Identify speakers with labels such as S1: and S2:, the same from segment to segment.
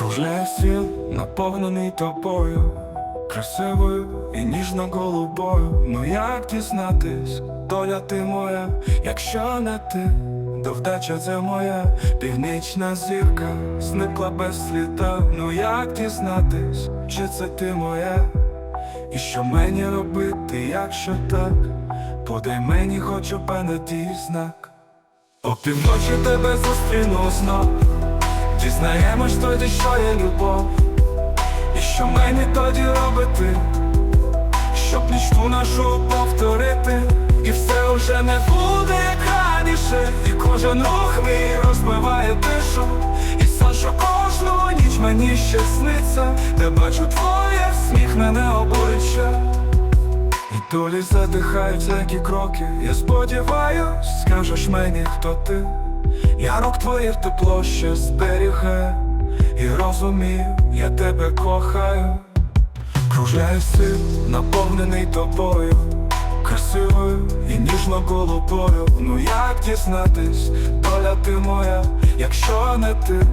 S1: Кружляє світ, наповнений тобою, красивою і ніжно-голубою. Ну як дізнатись, доля ти моя, якщо не ти, то вдача це моя північна зірка, зникла без сліда. Ну як дізнатись, чи це ти моя? І що мені робити, якщо так? Подай мені хоч опенатій знак. Опівночі тебе зустріну знов Дізнаємось тоді, що є любов, і що мені тоді робити, щоб нічну нашу повторити, і все вже не буде як раніше, і кожен рух мій розбиває тишу, і сон, що кожну ніч мені ще сниться, де бачу твоє всміхнене обличчя. І долі задихають всякі кроки, я сподіваюсь, скажеш мені, хто ти. Я рук твоїх тепло ще зберігаю І розумію, я тебе кохаю. Кружляю сил, наповнений тобою. Красивою і ніжно-голубою Ну як дізнатись, доля ти моя? Якщо не ти,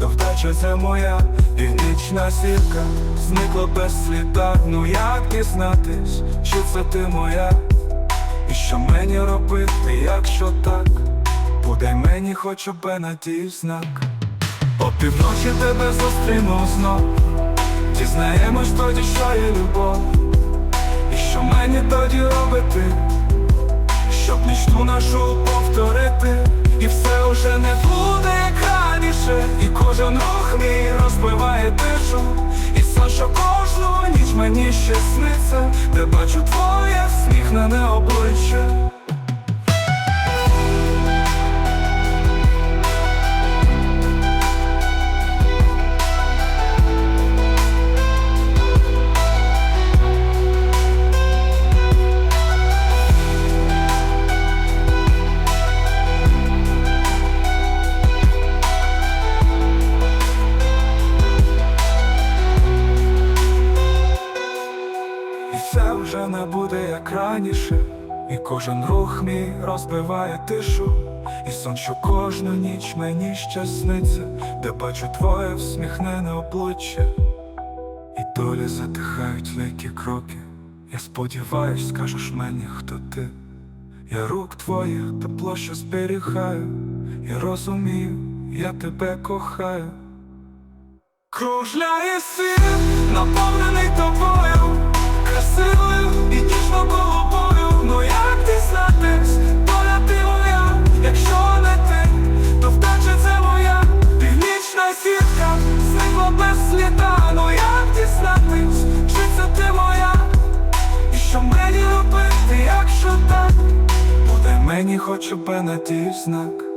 S1: то вдача це моя. Північна зірка зникла без сліда. Ну як дізнатись, чи це ти моя? І що мені робити, якщо так Подай мені хоч надій знак. Опівночі тебе зустріну знов. Дізнаємось тоді, що є любов. І що мені тоді робити? Щоб нічну нашу повторити. І все уже не буде як раніше І кожен рух мій розбиває тишу. І сон, що кожну ніч мені ще сниться. Де бачу твоє всміхнене обличчя І все вже не буде як раніше, і кожен рух мій розбиває тишу, і сон, що кожну ніч мені ще де бачу твоє всміхнене обличчя, і долі затихають легкі кроки. Я сподіваюсь, скажеш мені, хто ти. Я рук твоїх тепло, що зберігаю, і розумію, я тебе кохаю. Кружляє світ, наповнений тобою, і ніжно голубою. Ну як дізнатись, доля ти моя, якщо не ти, то вдача це моя, північна сітка, зникла без сліда. Ну як дізнатись, чи це ти моя, і що мені робити, якщо так, подай мені хоч би надій знак.